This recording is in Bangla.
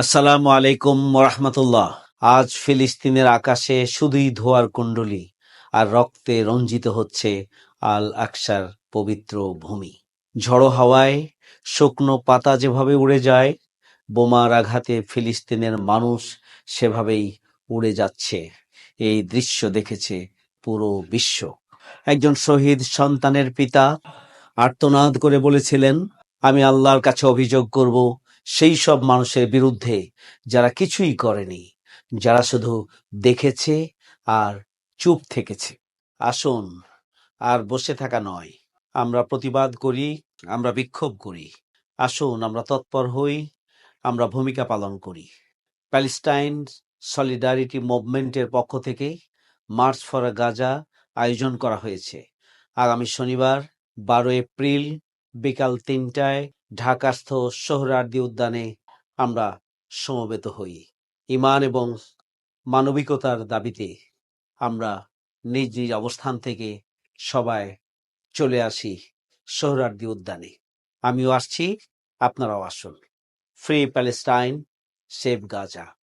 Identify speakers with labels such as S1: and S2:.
S1: আসসালামু আলাইকুম রহমতুল্লাহ আজ ফিলিস্তিনের আকাশে শুধুই ধোয়ার কুণ্ডলী আর রক্তে রঞ্জিত হচ্ছে আল আকসার পবিত্র ভূমি। ঝড়ো হাওয়ায় শুকনো পাতা যেভাবে উড়ে যায়, বোমার আঘাতে ফিলিস্তিনের মানুষ সেভাবেই উড়ে যাচ্ছে। এই দৃশ্য দেখেছে পুরো বিশ্ব। একজন শহীদ সন্তানের পিতা আর্তনাদ করে বলেছিলেন, আমি আল্লাহর কাছে অভিযোগ করব সেই সব মানুষের বিরুদ্ধে যারা কিছুই করেনি, যারা শুধু দেখেছে আর চুপ থেকেছে। আসুন, আর বসে থাকা নয়। আমরা প্রতিবাদ করি, আমরা বিক্ষোভ করি। আসুন, আমরা তৎপর হই, আমরা ভূমিকা পালন করি। প্যালেস্টাইন সলিডারিটি মুভমেন্টের পক্ষ থেকে মার্চ ফর গাজা আয়োজন করা হয়েছে। আগামী শনিবার, বারো এপ্রিল বিকাল তিনটায় ঢাকাস্থ সোহরার্দি উদ্যানে আমরা সমবেত হই। ইমান এবং মানবিকতার দাবিতে আমরা নিজ নিজ অবস্থান থেকে সবাই চলে আসি সোহরার্দি উদ্যানে। আমিও আসছি, আপনারাও আসুন। Free Palestine, save Gaza.